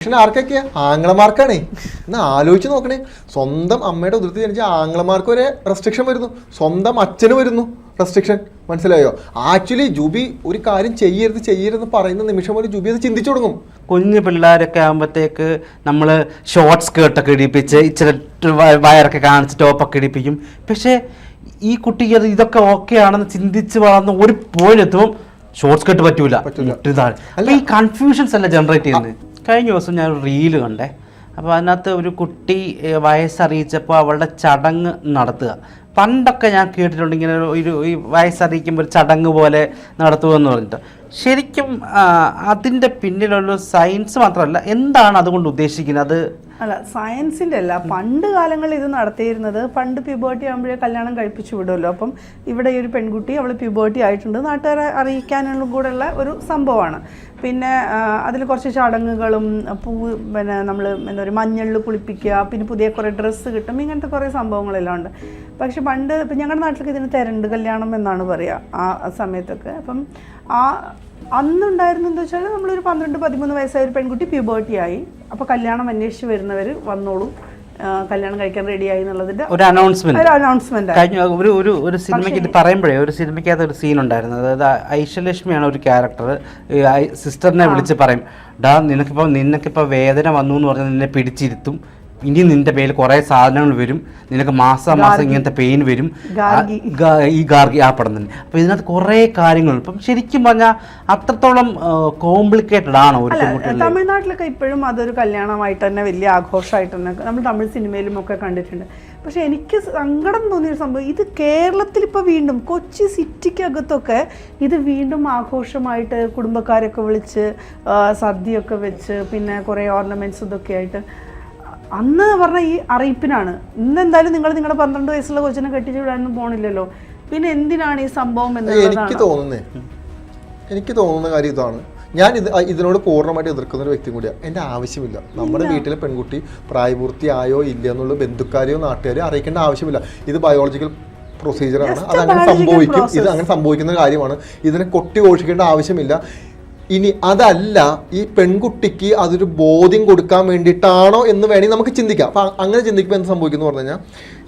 പക്ഷെ ആർക്കൊക്കെയാ ആംഗ്ലമാർക്കാണേ. എന്നാ ആലോചിച്ച് നോക്കണേ. സ്വന്തം അമ്മയുടെ ഉദരത്തിൽ ജനിച്ച ആംഗ്ലമാർക്ക് വരെ റെസ്ട്രിക്ഷൻ വരുന്നു. സ്വന്തം അച്ഛന് വരുന്നു റെസ്ട്രിക്ഷൻ മനസ്സിലായോ? ആക്ച്വലി ജൂബി ഒരു കാര്യം ചെയ്യരുത് ചെയ്യരുത് പറയുന്ന നിമിഷം പോലും ജൂബി അത് ചിന്തിച്ചു തുടങ്ങും. കുഞ്ഞു പിള്ളേരൊക്കെ ആകുമ്പോഴത്തേക്ക് നമ്മൾ ഷോർട്ട് സ്കേർട്ടൊക്കെ ഇടിപ്പിച്ച് ഇച്ചിരി വയറൊക്കെ കാണിച്ച് ടോപ്പൊക്കെ ഇടിപ്പിക്കും. പക്ഷേ ഈ കുട്ടിക്ക് അത് ഇതൊക്കെ ഓക്കെ ആണെന്ന് ചിന്തിച്ച് വളർന്ന ഒരു പോയിന്റ് എത്തുമ്പോൾ ഷോർട്ട് സ്കേർട്ട് പറ്റൂല. പറ്റൂല. അല്ല. ഈ കൺഫ്യൂഷൻസ് അല്ല ജനറേറ്റ് ചെയ്യുന്നത് കഴിഞ്ഞ ദിവസം ഞാൻ ഒരു റീൽ കണ്ടേ. അപ്പോൾ അതിനകത്ത് ഒരു കുട്ടി വയസ്സറിയിച്ചപ്പോൾ അവളുടെ ചടങ്ങ് നടത്തുക. പണ്ടൊക്കെ ഞാൻ കേട്ടിട്ടുണ്ട് ഇങ്ങനെ ഒരു- ഈ വയസ്സറിയിക്കുമ്പോൾ ഒരു ചടങ്ങ് പോലെ നടത്തുമെന്ന് പറഞ്ഞിട്ട്. ശരിക്കും അതിന്റെ പിന്നിലുള്ള സയൻസ് മാത്രമല്ല എന്താണ് അതുകൊണ്ട് ഉദ്ദേശിക്കുന്നത്? അല്ല സയൻസിന്റെ അല്ല. പണ്ട് കാലങ്ങളിൽ ഇത് നടത്തിയിരുന്നത് പണ്ട് പ്യൂബേർട്ടി ആകുമ്പോഴേ കല്യാണം കഴിപ്പിച്ചു വിടുമല്ലോ. അപ്പം ഇവിടെ ഈ ഒരു പെൺകുട്ടി അവൾ പ്യൂബേർട്ടി ആയിട്ടുണ്ട്. നാട്ടുകാരെ അറിയിക്കാനുള്ള കൂടെയുള്ള ഒരു സംഭവമാണ്. പിന്നെ അതിൽ കുറച്ച് ചടങ്ങുകളും പൂ പിന്നെ നമ്മൾ എന്താ പറയുക മഞ്ഞളിൽ കുളിപ്പിക്കുക പിന്നെ പുതിയ കുറേ ഡ്രസ്സ് കിട്ടും ഇങ്ങനത്തെ കുറേ സംഭവങ്ങളെല്ലാം ഉണ്ട്. പക്ഷെ പണ്ട് ഇപ്പം ഞങ്ങളുടെ നാട്ടിലൊക്കെ ഇതിന് തെരണ്ട് കല്യാണം എന്നാണ് പറയുക ആ സമയത്തൊക്കെ. അപ്പം ആ അന്നുണ്ടായിരുന്നെന്ന് വെച്ചാൽ നമ്മളൊരു പന്ത്രണ്ട് പതിമൂന്ന് വയസ്സായ ഒരു പെൺകുട്ടി പ്യൂബേർട്ടി ആയി. അപ്പോൾ കല്യാണം അന്വേഷിച്ച് വരുന്നവർ വന്നോളൂ. കല്യാണം കഴിക്കാൻ റെഡിയായി എന്നുള്ളതിന്റെ ഒരു അനൗൺസ്മെന്റ് ഒരു അനൗൺസ്മെന്റ് കഴിഞ്ഞ ഒരു ഒരു ഒരു സിനിമയ്ക്ക് ഇത് പറയുമ്പോഴേ ഒരു സിനിമയ്ക്കകത്ത് ഒരു സീൻ ഉണ്ടായിരുന്നു. അതായത് ഐശ്വലക്ഷ്മിയാണ് ഒരു ക്യാരക്ടർ സിസ്റ്ററിനെ വിളിച്ച് പറയും. ഡാ നിനക്കിപ്പോ നിനക്കിപ്പോ വേദന വന്നു എന്ന് പറഞ്ഞാൽ നിന്നെ പിടിച്ചിരുത്തും. ഇനി നിന്റെ പേരിൽ കുറെ സാധനങ്ങൾ വരും. നിനക്ക് മാസം മാസം ഇങ്ങനത്തെ പെയിൻ വരും. ഈ ഗാർഗി ആ പടം തന്നെ. അപ്പൊ ഇതിനകത്ത് കുറെ കാര്യങ്ങൾ ഇപ്പം ശരിക്കും പറഞ്ഞാൽ അത്രത്തോളം കോംപ്ലിക്കേറ്റഡ് ആണോ ഒരു തമിഴ്നാട്ടിലൊക്കെ ഇപ്പോഴും അതൊരു കല്യാണമായിട്ട് തന്നെ വലിയ ആഘോഷമായിട്ട് തന്നെ നമ്മൾ തമിഴ് സിനിമയിലും ഒക്കെ കണ്ടിട്ടുണ്ട്. പക്ഷെ എനിക്ക് സങ്കടം തോന്നിയൊരു സംഭവം ഇത് കേരളത്തിൽ ഇപ്പോൾ വീണ്ടും കൊച്ചി സിറ്റിക്കകത്തൊക്കെ ഇത് വീണ്ടും ആഘോഷമായിട്ട് കുടുംബക്കാരൊക്കെ വിളിച്ച് സദ്യയൊക്കെ വെച്ച് പിന്നെ കുറേ ഓർണമെന്റ്സ് ഇതൊക്കെ ആയിട്ട്. അന്ന് പറഞ്ഞ ഈ അറിയിപ്പിനാണ്. ഇന്ന് എന്തായാലും നിങ്ങൾ നിങ്ങളുടെ പന്ത്രണ്ട് വയസ്സുള്ള കൊച്ചിനെ കെട്ടിച്ചു വിടാനൊന്നും പോണില്ലല്ലോ. പിന്നെ എന്തിനാണ് ഈ സംഭവം എനിക്ക് തോന്നുന്നത് തോന്നുന്നേ. എനിക്ക് തോന്നുന്ന കാര്യം ഇതാണ്. ഞാൻ ഇത് ഇതിനോട് പൂർണമായിട്ട് എതിർക്കുന്ന ഒരു വ്യക്തി കൂടിയാണ് എന്റെ ആവശ്യമില്ല. നമ്മുടെ വീട്ടിലെ പെൺകുട്ടി പ്രായപൂർത്തിയായോ ഇല്ല എന്നുള്ള ബന്ധുക്കാരെയോ നാട്ടുകാരെയോ അറിയിക്കേണ്ട ആവശ്യമില്ല. ഇത് ബയോളജിക്കൽ പ്രൊസീജിയറാണ് ആണ്. A അത് അങ്ങനെ സംഭവിക്കും. ഇത് അങ്ങനെ സംഭവിക്കുന്ന കാര്യമാണ്. ഇതിനെ കൊട്ടി ഘോഷിക്കേണ്ട ആവശ്യമില്ല. ഇനി അതല്ല ഈ പെൺകുട്ടിക്ക് അതൊരു ബോധ്യം കൊടുക്കാൻ വേണ്ടിയിട്ടാണോ എന്ന് വേണമെങ്കിൽ നമുക്ക് ചിന്തിക്കാം. അപ്പം അങ്ങനെ ചിന്തിക്കുമ്പോൾ എന്ത് സംഭവിക്കുന്നു പറഞ്ഞു കഴിഞ്ഞാൽ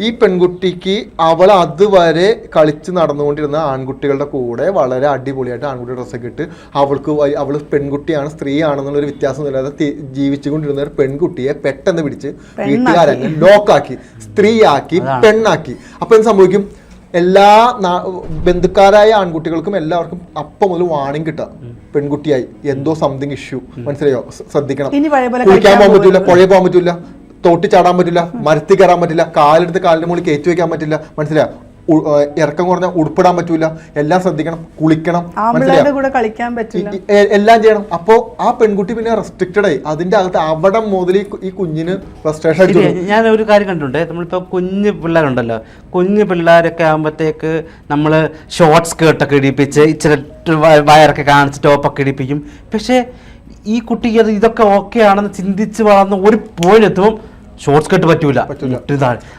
ഈ പെൺകുട്ടിക്ക് അവൾ അതുവരെ കളിച്ച് നടന്നുകൊണ്ടിരുന്ന ആൺകുട്ടികളുടെ കൂടെ വളരെ അടിപൊളിയായിട്ട് ആൺകുട്ടി ഡ്രസ്സൊക്കെ ഇട്ട് അവൾക്ക് അവൾ പെൺകുട്ടിയാണ് സ്ത്രീയാണെന്നുള്ളൊരു വ്യത്യാസം ഇല്ലാതെ ജീവിച്ചുകൊണ്ടിരുന്ന ഒരു പെൺകുട്ടിയെ പെട്ടെന്ന് പിടിച്ച് വീട്ടുകാരങ്ങ് ലോക്കാക്കി സ്ത്രീയാക്കി പെണ്ണാക്കി. അപ്പം എന്ത് സംഭവിക്കും? എല്ലാ ബന്ധുക്കാരായ ആൺകുട്ടികൾക്കും എല്ലാവർക്കും അപ്പം മുതൽ വാണിംഗ് കിട്ടുക. പെൺകുട്ടിയായി എന്തോ സംതിങ് ഇഷ്യൂ മനസ്സിലായോ? ശ്രദ്ധിക്കണം. കുളിക്കാൻ പോകാൻ പറ്റില്ല പുഴയിൽ പോകാൻ പറ്റില്ല തോട്ടി ചാടാൻ പറ്റില്ല മരത്തിൽ കയറാൻ പറ്റില്ല കാലെടുത്ത് കാലിന്റെ മുകളിൽ കയറ്റി വെക്കാൻ പറ്റില്ല മനസ്സിലായോ? ഇറക്കം കുറഞ്ഞ ഉടുപ്പിടാൻ പറ്റൂല. എല്ലാം ശ്രദ്ധിക്കണം കുളിക്കണം ആമ്പിളയുടെ കൂടെ കളിക്കാൻ പറ്റില്ല എല്ലാം ചെയ്യണം. അപ്പോ ആ പെൺകുട്ടി പിന്നെ റെസ്ട്രിക്റ്റഡ് ആയി. അതിന്റെ അകത്ത് അവിടെ മുതൽ ഈ കുഞ്ഞിന് ഫ്രസ്ട്രേഷൻ ഞാൻ ഒരു കാര്യം കണ്ടിട്ടുണ്ട്. നമ്മളിപ്പോ കുഞ്ഞു പിള്ളേരുണ്ടല്ലോ. കുഞ്ഞു പിള്ളേരൊക്കെ ആകുമ്പോഴത്തേക്ക് നമ്മൾ ഷോർട്ട് സ്കേർട്ടൊക്കെ ഇടിപ്പിച്ച് ഇച്ചിരി വയറൊക്കെ കാണിച്ച് ടോപ്പൊക്കെ ഇടിപ്പിക്കും. പക്ഷേ ഈ കുട്ടി അത് ഇതൊക്കെ ഓക്കെ ആണെന്ന് ചിന്തിച്ച് വളർന്ന ഒരു പോയിന്റ് എത്തുമ്പോൾ ഷോർട്ട് കട്ട് പറ്റൂല.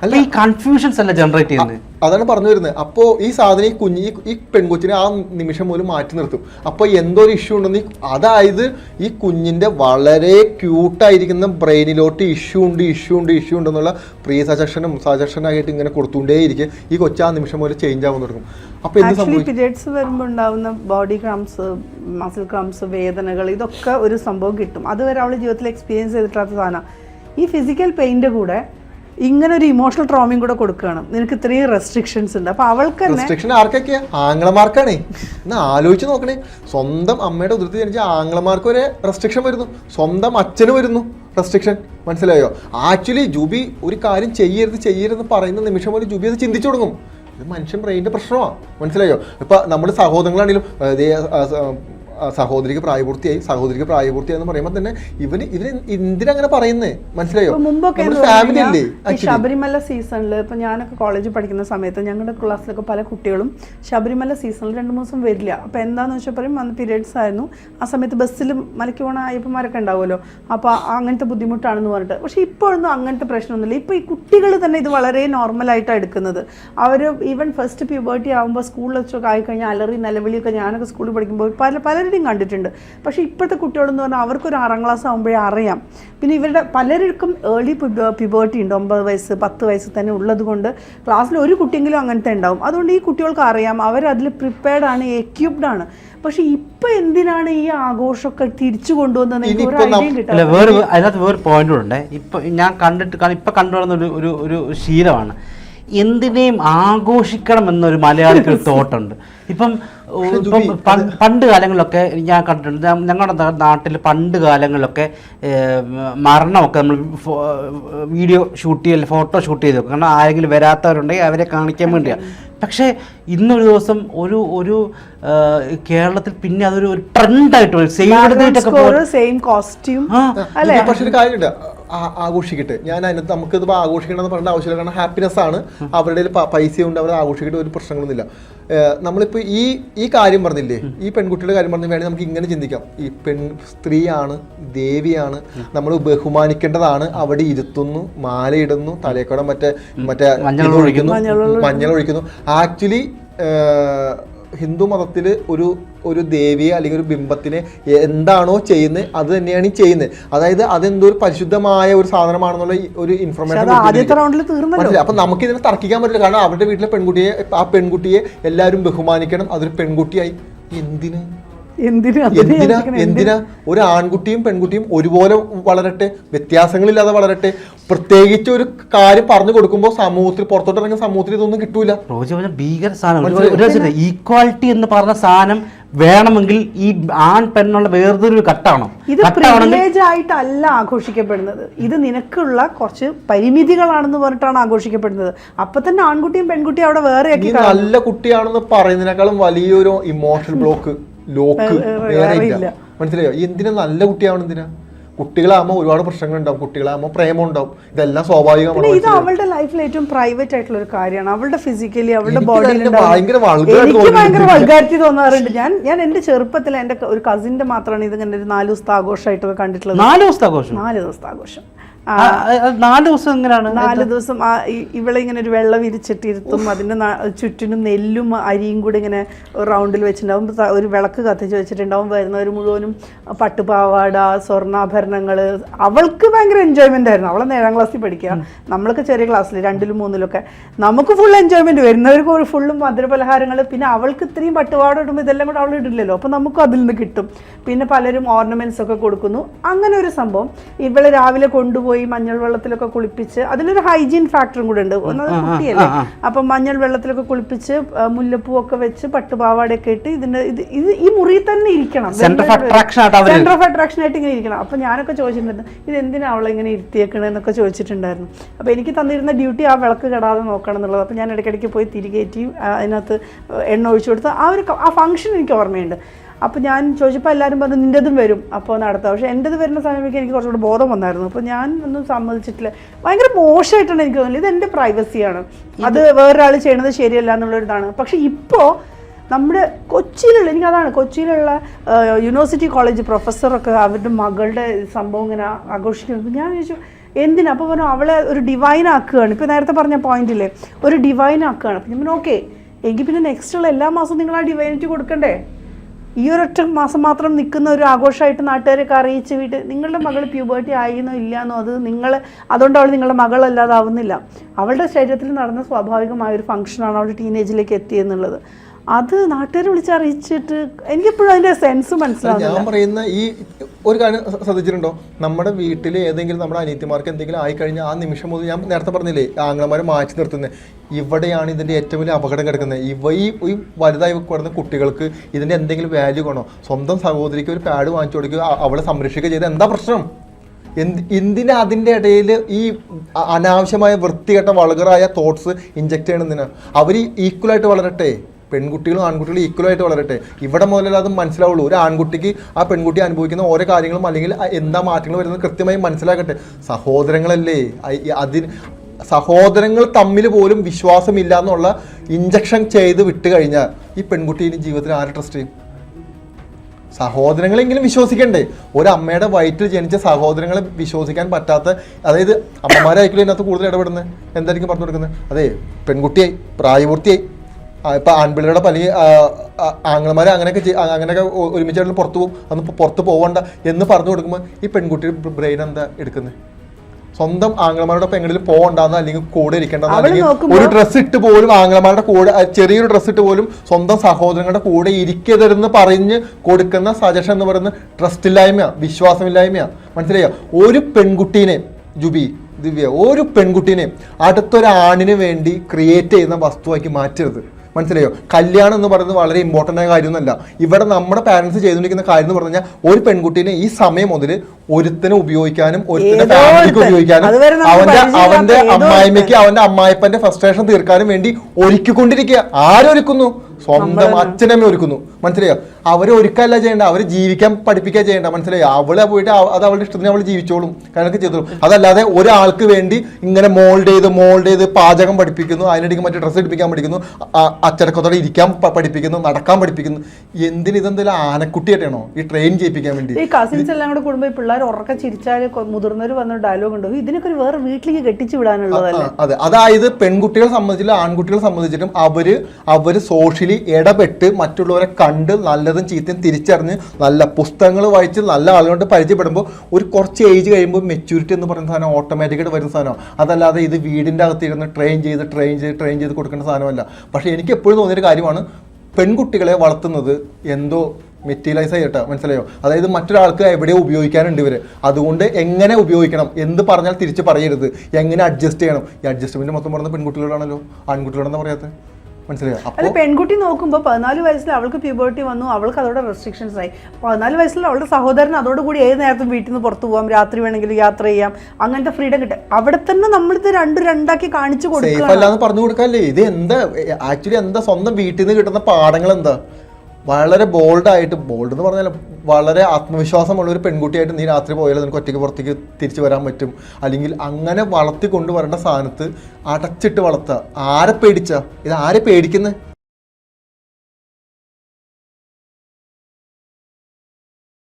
അല്ല. ഈ കൺഫ്യൂഷൻസ് അല്ല ജനറേറ്റ് ചെയ്യുന്നത് അതാണ് പറഞ്ഞു വരുന്നത്. അപ്പോൾ ഈ സാധനം ഈ കുഞ്ഞി ഈ- പെൺകുച്ചിനെ ആ നിമിഷം പോലും മാറ്റി നിർത്തും. അപ്പോൾ എന്തോ ഒരു ഇഷ്യൂ ഉണ്ടെന്ന് അതായത് ഈ കുഞ്ഞിന്റെ വളരെ ക്യൂട്ടായിരിക്കുന്ന ബ്രെയിനിലോട്ട് ഇഷ്യൂ ഉണ്ട് ഇഷ്യൂ ഉണ്ട് ഇഷ്യൂ ഉണ്ടെന്നുള്ള പ്രീ സജഷനും സജഷനായിട്ട് ഇങ്ങനെ കൊടുത്തുകൊണ്ടേയിരിക്കും. ഈ കൊച്ചു ആ നിമിഷം പോലെ ചേഞ്ച് ആവാൻ തുടങ്ങും. അപ്പോൾ എന്ത് സംഭവിക്കും? പീരിയഡ്സ് വരുമ്പോൾ ഉണ്ടാവുന്ന ബോഡി ക്രംസ് മസിൽ ക്രംസ് വേദനകൾ ഇതൊക്കെ ഒരു സംഭവം കിട്ടും. അതുവരെ അവൾ ജീവിതത്തിൽ എക്സ്പീരിയൻസ് ചെയ്തിട്ടില്ലാത്ത സാധനം. ഈ ഫിസിക്കൽ പെയിന്റെ കൂടെ ഇങ്ങനെ ഒരു ഇമോഷണൽ ട്രോമയും കൂടെ കൊടുക്കുകയാണ്. നിനക്ക് ഇത്രയും റെസ്ട്രിക്ഷൻസ് ഉണ്ട്. അപ്പൊ അവൾക്ക് റെസ്ട്രിക്ഷൻ ആർക്കൊക്കെ? ആംഗ്ലമാർക്കാണേ എന്നാ ആലോചിച്ച് നോക്കണേ. സ്വന്തം അമ്മയുടെ ഉദരത്തിൽ ജനിച്ച ആംഗ്ലമാർക്ക് വരെ റെസ്ട്രിക്ഷൻ വരുന്നു. സ്വന്തം അച്ഛന് വരുന്നു. റെസ്ട്രിക്ഷൻ മനസ്സിലായോ? ആക്ച്വലി ജൂബി ഒരു കാര്യം ചെയ്യരുത് ചെയ്യരുത് പറയുന്ന നിമിഷം പോലെ ജൂബി അത് ചിന്തിച്ചു തുടങ്ങും. ഇത് മനുഷ്യൻ ബ്രെയിന്റെ പ്രശ്നമാണ് മനസ്സിലായോ? ഇപ്പൊ നമ്മുടെ സഹോദരങ്ങളാണെങ്കിലും സഹോദരിക്ക് പ്രായപൂർത്തിയായി സഹോദരിക്ക് പ്രായപൂർത്തിയായി എന്ന് പറയുമ്പോൾ തന്നെ ഇവന് ഇവർ എന്തിനങ്ങനെ പറയുന്നേ? മനസ്സിലായോ? മുമ്പൊക്കെ ഫാമിലി ശബരിമല സീസണിൽ ഇപ്പൊ ഞാനൊക്കെ കോളേജിൽ പഠിക്കുന്ന സമയത്ത് ഞങ്ങളുടെ ക്ലാസ്സിലൊക്കെ പല കുട്ടികളും ശബരിമല സീസണിൽ രണ്ട് മൂന്ന് ദിവസം വരില്ല. അപ്പൊ എന്താന്ന് വെച്ചാൽ പറയും അന്ന് പീരീഡ്സ് ആയിരുന്നു. ആ സമയത്ത് ബസ്സിൽ മലയ്ക്ക് പോണ അയ്യപ്പന്മാരൊക്കെ ഉണ്ടാവുമല്ലോ. അപ്പൊ അങ്ങനത്തെ ബുദ്ധിമുട്ടാണെന്ന് പറഞ്ഞിട്ട്. പക്ഷെ ഇപ്പോഴൊന്നും അങ്ങനത്തെ പ്രശ്നമൊന്നുമില്ല. ഇപ്പൊ ഈ കുട്ടികൾ തന്നെ ഇത് വളരെ നോർമൽ നോർമലായിട്ടാണ് എടുക്കുന്നത്. അവർ ഈവൻ ഫസ്റ്റ് പ്യൂബേർട്ടി ആകുമ്പോൾ സ്കൂളിൽ വെച്ചൊക്കെ ആയിക്കഴിഞ്ഞാൽ അലറി നിലവിളിയൊക്കെ ഞാനൊക്കെ സ്കൂളിൽ പഠിക്കുമ്പോൾ പല പലരും പലരുടെയും കണ്ടിട്ടുണ്ട്. പക്ഷേ ഇപ്പോഴത്തെ കുട്ടികളെന്ന് പറഞ്ഞാൽ അവർക്കൊരു ആറാം ക്ലാസ് ആകുമ്പോഴേ അറിയാം. പിന്നെ ഇവരുടെ പലർക്കും ഏർലി പിബേർട്ടി ഉണ്ട്. ഒമ്പത് വയസ്സ് പത്ത് വയസ്സ് തന്നെ ഉള്ളത് കൊണ്ട് ക്ലാസ്സിൽ ഒരു കുട്ടിയെങ്കിലും അങ്ങനത്തെ ഉണ്ടാവും. അതുകൊണ്ട് ഈ കുട്ടികൾക്ക് അറിയാം. അവരതിൽ പ്രിപ്പയർഡ് ആണ് എക്യുപ്ഡ് ആണ്. പക്ഷെ ഇപ്പൊ എന്തിനാണ് ഈ ആഘോഷമൊക്കെ തിരിച്ചു കൊണ്ടുവന്നത് ഒരു ഇനിയിപ്പോ അല്ല വേറെ അതിനകത്ത് വേറെ പോയിന്റ് ഉണ്ട്. ഇപ്പൊ ഞാൻ കണ്ടിട്ട് കാണ- ഇപ്പൊ കണ്ടുവരുന്ന ഒരു ഒരു ഒരു ശീലമാണ്. എന്തിനേയും ആഘോഷിക്കണം എന്നൊരു മലയാളിക്ക് ഒരു തോട്ടുണ്ട് ഇപ്പം ഇപ്പം പണ്ട് കാലങ്ങളിലൊക്കെ ഞാൻ കണ്ടിട്ടുണ്ട്. ഞങ്ങളുടെ നാട്ടിൽ പണ്ട് കാലങ്ങളിലൊക്കെ മരണമൊക്കെ നമ്മൾ വീഡിയോ ഷൂട്ട് ചെയ്യൽ ഫോട്ടോ ഷൂട്ട് ചെയ്ത് വെക്കും. കാരണം ആരെങ്കിലും വരാത്തവരുണ്ടെങ്കിൽ അവരെ കാണിക്കാൻ വേണ്ടിയാണ് പക്ഷേ ഇന്നൊരു ദിവസം ഒരു ഒരു കേരളത്തിൽ പിന്നെ അതൊരു ട്രെൻഡായിട്ട് സെയിം കോസ്റ്റ്യൂം ആ. അല്ലേ? പക്ഷെ ഒരു കാര്യമുണ്ട്. ആഘോഷിക്കട്ടെ. ഞാൻ അതിനകത്ത് നമുക്ക് ഇത് ആഘോഷിക്കണം എന്ന് പറയേണ്ട ആവശ്യമില്ല. കാരണം ഹാപ്പിനെസ് ആണ്. അവരുടെ പൈസ ഉണ്ട് അവർ ആഘോഷിക്കട്ടെ. ഒരു പ്രശ്നങ്ങളൊന്നുമില്ല. നമ്മളിപ്പോൾ ഈ ഈ കാര്യം പറഞ്ഞില്ലേ? ഈ പെൺകുട്ടിയുടെ കാര്യം പറഞ്ഞു വേണമെങ്കിൽ നമുക്ക് ഇങ്ങനെ ചിന്തിക്കാം. ഈ പെൺ സ്ത്രീയാണ് ദേവിയാണ്. നമ്മൾ ബഹുമാനിക്കേണ്ടതാണ്. അവിടെ ഇരുത്തുന്നു മാലയിടുന്നു തലേക്കടം മറ്റേ മറ്റേ ഒഴിക്കുന്നു. മഞ്ഞൾ ഒഴിക്കുന്നു ആക്ച്വലി ഹിന്ദു മതത്തിൽ ഒരു ഒരു ദേവിയെ അല്ലെങ്കിൽ ഒരു ബിംബത്തിനെ എന്താണോ ചെയ്യുന്നത് അത് തന്നെയാണ് ഈ ചെയ്യുന്നത്. അതായത് അതെന്തോ ഒരു പരിശുദ്ധമായ ഒരു സാധനമാണെന്നുള്ള ഒരു ഇൻഫർമേഷൻ മനസ്സിലായി. അപ്പൊ നമുക്ക് ഇതിനെ തർക്കിക്കാൻ പറ്റില്ല. കാരണം അവരുടെ വീട്ടിലെ പെൺകുട്ടിയെ ആ പെൺകുട്ടിയെ എല്ലാവരും ബഹുമാനിക്കണം. അതൊരു പെൺകുട്ടിയായി. എന്തിനാ? എന്തിനാ? എന്തിനാ? ഒരു ആൺകുട്ടിയും പെൺകുട്ടിയും ഒരുപോലെ വളരട്ടെ വ്യത്യാസങ്ങളില്ലാതെ വളരട്ടെ. പ്രത്യേകിച്ച് ഒരു കാര്യം പറഞ്ഞു കൊടുക്കുമ്പോൾ സമൂഹത്തിൽ പുറത്തോട്ട് ഇറങ്ങിയ സമൂഹത്തിൽ ഇതൊന്നും കിട്ടൂല. റോജി പറഞ്ഞ ഭീകര സാധനം. ഈക്വാലിറ്റി എന്ന് പറഞ്ഞ സാധനം വേണമെങ്കിൽ ഈ ആൺ പെണ്ണുള്ള വേറൊരു കട്ടാണോ ഇത് പ്രിവിലേജ് ആയിട്ടല്ല ആഘോഷിക്കപ്പെടുന്നത്. ഇത് നിനക്കുള്ള കുറച്ച് പരിമിതികളാണെന്ന് പറഞ്ഞിട്ടാണ് ആഘോഷിക്കപ്പെടുന്നത്. അപ്പൊ തന്നെ ആൺകുട്ടിയും പെൺകുട്ടിയും അവിടെ വേറെ നല്ല കുട്ടിയാണെന്ന് പറയുന്നതിനേക്കാളും വലിയൊരു ഇമോഷണൽ ബ്ലോക്ക് ലോക്ക് വേറെ ഇല്ല. മനസ്സിലായോ? എന്തിനാ നല്ല കുട്ടിയാവണം എന്തിനാ? കുട്ടികളാകുമ്പോൾ ഒരുപാട് പ്രശ്നങ്ങൾ ഉണ്ടാവും കുട്ടികളാകുമ്പോൾ പ്രേമം ഉണ്ടാവും. ഇതെല്ലാം സ്വാഭാവികമാണ് ഇത് അവളുടെ ലൈഫിൽ ഏറ്റവും പ്രൈവറ്റ് ആയിട്ടുള്ള ഒരു കാര്യമാണ്. അവളുടെ ഫിസിക്കലി അവളുടെ ബോഡിയിൽ ഭയങ്കര വൾഗാരിറ്റി തോന്നാറുണ്ട്. ഞാൻ ഞാൻ എന്റെ ചെറുപ്പത്തിൽ എന്റെ ഒരു കസിന്റെ മാത്രമാണ് ഇത് ഇങ്ങനെ ഒരു നാല് ദിവസത്തെ ആഘോഷമായിട്ടൊക്കെ കണ്ടിട്ടുള്ളത്. നാല് ദിവസത്തെ ആഘോഷം? നാല് ദിവസത്തെ ആഘോഷം. നാല് ദിവസം എങ്ങനെയാണ് നാല് ദിവസം ആ ഇവിടെ ഇങ്ങനെ ഒരു വെള്ളം വിരിച്ചിട്ടിരുത്തും അതിന്റെ ചുറ്റിനും നെല്ലും അരിയും കൂടി ഇങ്ങനെ റൗണ്ടിൽ വെച്ചിട്ടുണ്ടാവും. ഒരു വിളക്ക് കത്തിച്ച് വെച്ചിട്ടുണ്ടാവും. വരുന്നവർ മുഴുവനും പട്ടുപാവാട സ്വർണാഭരണങ്ങൾ. അവൾക്ക് ഭയങ്കര എൻജോയ്മെന്റ് ആയിരുന്നു. അവളെ ഏഴാം ക്ലാസ്സിൽ പഠിക്കുക. നമ്മളൊക്കെ ചെറിയ ക്ലാസ്സിൽ രണ്ടിലും മൂന്നിലും ഒക്കെ നമുക്ക് ഫുൾ എൻജോയ്മെന്റ് വരുന്നവർക്ക് ഒരു ഫുള്ളും മധുരപലഹാരങ്ങൾ പിന്നെ അവൾക്ക് ഇത്രയും പട്ടുപാവാട ഇടുമ്പോൾ ഇതെല്ലാം കൂടെ അവൾ ഇടില്ലല്ലോ. അപ്പോൾ നമുക്ക് അതിൽ നിന്ന് കിട്ടും. പിന്നെ പലരും ഓർണമെന്റ്സ് ഒക്കെ കൊടുക്കുന്നു. അങ്ങനെ ഒരു സംഭവം. ഇവളെ രാവിലെ കൊണ്ടുപോയി മഞ്ഞൾ വെള്ളത്തിലൊക്കെ കുളിപ്പിച്ച് അതിലൊരു ഹൈജീൻ ഫാക്ടറും കൂടെ ഉണ്ട്. ഒന്നത് കുട്ടിയല്ലേ? അപ്പം മഞ്ഞൾ വെള്ളത്തിലൊക്കെ കുളിപ്പിച്ച് മുല്ലപ്പൂ ഒക്കെ വെച്ച് പട്ടുപാവാടയൊക്കെ ഇട്ട് ഇതിന്റെ ഇത് ഇത് ഈ മുറിയിൽ തന്നെ ഇരിക്കണം. സെന്റർ ഓഫ് അട്രാക്ഷൻ ആയിട്ട് ഇങ്ങനെ ഇരിക്കണം. അപ്പൊ ഞാനൊക്കെ ചോദിച്ചിട്ടുണ്ട് ഇത് എന്തിനാ അവളെ ഇങ്ങനെ ഇരുത്തിയേക്കണെന്നൊക്കെ ചോദിച്ചിട്ടുണ്ടായിരുന്നു. അപ്പൊ എനിക്ക് തന്നിരുന്ന ഡ്യൂട്ടി ആ വിളക്ക് കെടാതെ നോക്കണം എന്നുള്ളത്. അപ്പൊ ഞാൻ ഇടയ്ക്കിടയ്ക്ക് പോയി തിരികേറ്റി അതിനകത്ത് എണ്ണ ഒഴിച്ചു കൊടുത്ത് ആ ഒരു ആ ഫംഗ്ഷൻ എനിക്ക് ഓർമ്മയുണ്ട്. അപ്പോൾ ഞാൻ ചോദിച്ചപ്പോൾ എല്ലാവരും പറഞ്ഞു നിന്റെതും വരും. അപ്പോൾ നടത്താം. പക്ഷേ എന്റെത് വരുന്ന സമയത്തേക്ക് എനിക്ക് കുറച്ചുകൂടെ ബോധം വന്നായിരുന്നു. അപ്പോൾ ഞാൻ ഒന്നും സമ്മതിച്ചിട്ടില്ല. ഭയങ്കര മോശമായിട്ടാണ് എനിക്ക് തോന്നുന്നത്. ഇത് എന്റെ പ്രൈവസിയാണ് അത് വേറൊരാൾ ചെയ്യണത് ശരിയല്ല എന്നുള്ളൊരിതാണ്. പക്ഷേ ഇപ്പോൾ നമ്മുടെ കൊച്ചിയിലുള്ള എനിക്ക് അതാണ് കൊച്ചിയിലുള്ള യൂണിവേഴ്സിറ്റി കോളേജ് പ്രൊഫസറൊക്കെ അവരുടെ മകളുടെ സംഭവം ഇങ്ങനെ ആഘോഷിക്കുന്നത്. ഞാൻ ചോദിച്ചു എന്തിനാ? അപ്പോൾ പറഞ്ഞു അവളെ ഒരു ഡിവൈൻ ആക്കുകയാണ്. ഇപ്പോൾ നേരത്തെ പറഞ്ഞ പോയിന്റില്ലേ ഒരു ഡിവൈൻ ആക്കുകയാണ്. അപ്പം ഞാൻ ഓക്കെ എങ്കിൽ പിന്നെ നെക്സ്റ്റ് ഉള്ള എല്ലാ മാസവും നിങ്ങൾ ആ ഡിവൈനിറ്റി കൊടുക്കണ്ടേ? ഈ ഒരൊറ്റ മാസം മാത്രം നിൽക്കുന്ന ഒരു ആഘോഷമായിട്ട് നാട്ടുകാരൊക്കെ അറിയിച്ച് വീട്ട് നിങ്ങളുടെ മകൾ പ്യൂബേർട്ടി ആയിരുന്നോ ഇല്ലയെന്നോ അത് നിങ്ങൾ അതുകൊണ്ട് അവൾ നിങ്ങളുടെ മകളല്ലാതാവുന്നില്ല. അവളുടെ ശരീരത്തിൽ നടന്ന സ്വാഭാവികമായ ഒരു ഫംഗ്ഷനാണ് അവൾ ടീനേജിലേക്ക് എത്തിയെന്നുള്ളത്. അത് നാട്ടുകാരെ വിളിച്ചറിയിച്ചിട്ട് എനിക്കിപ്പോഴും അതിന്റെ സെൻസ് മനസ്സിലാവും ഞാൻ പറയുന്ന ഈ ഒരു കാര്യം ശ്ര- ശ്രദ്ധിച്ചിട്ടുണ്ടോ? നമ്മുടെ വീട്ടിൽ ഏതെങ്കിലും നമ്മുടെ അനിയത്തിമാർക്ക് എന്തെങ്കിലും ആയിക്കഴിഞ്ഞാൽ ആ നിമിഷം മുതൽ ഞാൻ നേരത്തെ പറഞ്ഞില്ലേ ആംഗ്ലമാരെ മാറ്റി നിർത്തുന്നത് ഇവിടെയാണ് ഇതിന്റെ ഏറ്റവും വലിയ അപകടം കിടക്കുന്നത്. ഇവ ഈ വലുതായി കിടന്ന കുട്ടികൾക്ക് ഇതിന്റെ എന്തെങ്കിലും വാല്യൂ കാണോ സ്വന്തം സഹോദരിക്ക് ഒരു പാഡ് വാങ്ങിച്ചു കൊടുക്കുക അവളെ സംരക്ഷിക്കുക ചെയ്ത് എന്താ പ്രശ്നം? എന്ത് എന്തിനാ അതിന്റെ ഇടയിൽ ഈ അനാവശ്യമായ വൃത്തികെട്ട വളകറായ തോട്ട്സ് ഇഞ്ചെക്ട് ചെയ്യണമെന്തിനാ അവർ ഈക്വലായിട്ട് വളരട്ടെ. പെൺകുട്ടികളും ആൺകുട്ടികളും ഈക്വലായിട്ട് വളരട്ടെ. ഇവിടെ മുതലേ അത് മനസ്സിലാവുള്ളൂ. ഒരു ആൺകുട്ടിക്ക് ആ പെൺകുട്ടി അനുഭവിക്കുന്ന ഓരോ കാര്യങ്ങളും അല്ലെങ്കിൽ എന്താ മാറ്റങ്ങൾ വരുന്നത് കൃത്യമായി മനസ്സിലാക്കട്ടെ. സഹോദരങ്ങളല്ലേ? അതിന് സഹോദരങ്ങൾ തമ്മിൽ പോലും വിശ്വാസമില്ല എന്നുള്ള ഇഞ്ചക്ഷൻ ചെയ്ത് വിട്ട് കഴിഞ്ഞാൽ ഈ പെൺകുട്ടി ഇനി ജീവിതത്തിൽ ആരെ ട്രസ്റ്റ് ചെയ്യും സഹോദരങ്ങളെങ്കിലും വിശ്വസിക്കണ്ടേ. ഒരു അമ്മയുടെ വയറ്റിൽ ജനിച്ച സഹോദരങ്ങളെ വിശ്വസിക്കാൻ പറ്റാത്ത അതായത് അമ്മമാരായിരിക്കും ഇതിനകത്ത് കൂടുതൽ ഇടപെടുന്നത്? എന്തായിരിക്കും പറഞ്ഞു കൊടുക്കുന്നത്? അതെ പെൺകുട്ടിയായി പ്രായപൂർത്തിയായി. ഇപ്പൊ ആൺപിള്ളേരുടെ പല ആങ്ങളമാരെ അങ്ങനെയൊക്കെ അങ്ങനെയൊക്കെ ഒരുമിച്ചായിട്ട് പുറത്തു പോകും അന്ന് പുറത്ത് പോകണ്ട എന്ന് പറഞ്ഞു കൊടുക്കുമ്പോൾ ഈ പെൺകുട്ടിയുടെ ബ്രെയിൻ എന്താ എടുക്കുന്നത് സ്വന്തം ആംഗ്ലമാരോടൊപ്പം എങ്ങനെയും പോകണ്ടെന്ന് അല്ലെങ്കിൽ കൂടെ ഇരിക്കേണ്ടെന്നോ അല്ലെങ്കിൽ ഒരു ഡ്രസ്സ് ഇട്ട് പോലും ആംഗ്ലമാരുടെ കൂടെ ചെറിയൊരു ഡ്രസ്സ് ഇട്ട് പോലും സ്വന്തം സഹോദരങ്ങളുടെ കൂടെ ഇരിക്കരുതെന്ന് പറഞ്ഞ് കൊടുക്കുന്ന സജഷൻ എന്ന് പറയുന്നത് ട്രസ്റ്റ് ഇല്ലായ്മയാണ് വിശ്വാസമില്ലായ്മയാണ് മനസ്സിലായോ? ഒരു പെൺകുട്ടീനെ ജുബി ദിവ്യ ഒരു പെൺകുട്ടീനെ അടുത്തൊരാണിന് വേണ്ടി ക്രിയേറ്റ് ചെയ്യുന്ന വസ്തുവാക്കി മാറ്റരുത്. മനസ്സിലായോ? കല്യാണം എന്ന് പറയുന്നത് വളരെ ഇമ്പോർട്ടന്റ് ആയ കാര്യമൊന്നുമല്ല. ഇവിടെ നമ്മുടെ പാരൻസ് ചെയ്തുകൊണ്ടിരിക്കുന്ന കാര്യം എന്ന് പറഞ്ഞു കഴിഞ്ഞാൽ ഒരു പെൺകുട്ടീനെ ഈ സമയം മുതൽ ഒരുത്തിനെ ഉപയോഗിക്കാനും ഒരുത്തിനെ ഫാമിലിക്ക് ഉപയോഗിക്കാനും അവന്റെ അവന്റെ അമ്മായിമ്മയ്ക്ക് അവന്റെ അമ്മായിപ്പന്റെ ഫ്രസ്ട്രേഷൻ തീർക്കാനും വേണ്ടി ഒരുക്കിക്കൊണ്ടിരിക്കുക. ആരൊരുക്കുന്നു? സ്വന്തം അച്ഛനമ്മ ഒരുക്കുന്നു. മനസ്സിലായോ? അവരെ ഒരുക്കല്ല ചെയ്യേണ്ട അവരെ ജീവിക്കാൻ പഠിപ്പിക്കുക ചെയ്യേണ്ട മനസ്സിലായോ? അവളെ പോയിട്ട് അത് അവളുടെ ഇഷ്ടത്തിന് അവൾ ജീവിച്ചോളും. കണക്ക് ചെയ്തോളും. അതല്ലാതെ ഒരാൾക്ക് വേണ്ടി ഇങ്ങനെ മോൾഡ് ചെയ്ത് മോൾഡ് ചെയ്ത് പാചകം പഠിപ്പിക്കുന്നു അതിനിടയ്ക്ക് മറ്റേ ഡ്രസ്സ് എടുപ്പിക്കാൻ പഠിക്കുന്നു അച്ചടക്കത്തോടെ ഇരിക്കാൻ പഠിപ്പിക്കുന്നു നടക്കാൻ പഠിപ്പിക്കുന്നു. എന്തിന് ഇതെന്തെങ്കിലും ആനക്കുട്ടിയായിട്ടാണോ ഈ ട്രെയിൻ ചെയ്യിപ്പിക്കാൻ വേണ്ടി? ഈ കസിൻസ് എല്ലാം കൂടെ കൂടുമ്പോൾ പിള്ളേർ ഉറക്ക ചിരിച്ചാൽ മുതിർന്നവർ വന്ന ഡയലോഗ് ഉണ്ട്. ഇതിനൊക്കെ ഒരു വേറെ വീട്ടിലേക്ക് കെട്ടിച്ചു വിടാനുള്ളതല്ലേ? അതെ. അതായത് പെൺകുട്ടികളെ സംബന്ധിച്ചിട്ടും ആൺകുട്ടികളെ സംബന്ധിച്ചിട്ടും അവർ അവർ സോഷ്യലി ഇടപെട്ട് മറ്റുള്ളവരെ കണ്ട് നല്ലതും ചീത്തയും തിരിച്ചറിഞ്ഞ് നല്ല പുസ്തകങ്ങൾ വായിച്ച് നല്ല ആളുകളുടെ പരിചയപ്പെടുമ്പോൾ ഒരു കുറച്ച് ഏജ് കഴിയുമ്പോൾ മെച്യൂരിറ്റി എന്ന് പറയുന്ന സാധനം ഓട്ടോമാറ്റിക്കായിട്ട് വരുന്ന സാധനം. അതല്ലാതെ ഇത് വീടിന്റെ അകത്തിരുന്ന് ട്രെയിൻ ചെയ്ത് ട്രെയിൻ ചെയ്ത് ട്രെയിൻ ചെയ്ത് കൊടുക്കേണ്ട സാധനമല്ല. പക്ഷേ എനിക്ക് എപ്പോഴും തോന്നിയൊരു കാര്യമാണ് പെൺകുട്ടികളെ വളർത്തുന്നത് എന്തോ മെറ്റീരിയലൈസ് ചെയ്യട്ടെ മനസ്സിലായോ? അതായത് മറ്റൊരാൾക്ക് എവിടെയോ ഉപയോഗിക്കാനുണ്ട് ഇവർ അതുകൊണ്ട് എങ്ങനെ ഉപയോഗിക്കണം? എന്ത് പറഞ്ഞാൽ തിരിച്ച് പറയരുത്. എങ്ങനെ അഡ്ജസ്റ്റ് ചെയ്യണം? ഈ അഡ്ജസ്റ്റ്മെന്റ് മൊത്തം പറയുന്നത് പെൺകുട്ടികളാണല്ലോ. ആൺകുട്ടികളാണെന്ന് പറയാത്തത് അപ്പോൾ പെൺകുട്ടി നോക്കുമ്പോൾ പതിനാല് വയസ്സിൽ അവൾക്ക് പ്യൂബേർട്ടി വന്നു അവൾക്ക് അതോടെ റെസ്ട്രിക്ഷൻസ് ആയി. പതിനാല് വയസ്സിൽ അവളുടെ സഹോദരൻ അതോടുകൂടി ഏത് നേരത്തും വീട്ടിൽ നിന്ന് പുറത്തു പോകാം രാത്രി വേണമെങ്കിൽ യാത്ര ചെയ്യാം അങ്ങനത്തെ ഫ്രീഡം കിട്ടും. അവിടെ തന്നെ നമ്മളിത് രണ്ട് രണ്ടാക്കി കാണിച്ചു കൊടുക്കുക പറഞ്ഞു കൊടുക്കാല്ലേ? ഇത് എന്താ ആക്ച്വലി എന്താ സ്വന്തം വീട്ടിൽ നിന്ന് കിട്ടുന്ന പാഠങ്ങൾ എന്താ വളരെ ബോൾഡായിട്ട് ബോൾഡ് എന്ന് പറഞ്ഞാൽ വളരെ ആത്മവിശ്വാസമുള്ള ഒരു പെൺകുട്ടിയായിട്ട് നീ രാത്രി പോയാൽ നിനക്ക് ഒറ്റയ്ക്ക് പുറത്തേക്ക് തിരിച്ചു വരാൻ പറ്റും. അല്ലെങ്കിൽ അങ്ങനെ വളർത്തി കൊണ്ടുവരേണ്ട സാധനത്ത് അടച്ചിട്ട് വളർത്തുക. ആരെ പേടിച്ച? ഇത് ആരെ പേടിക്കുന്നത്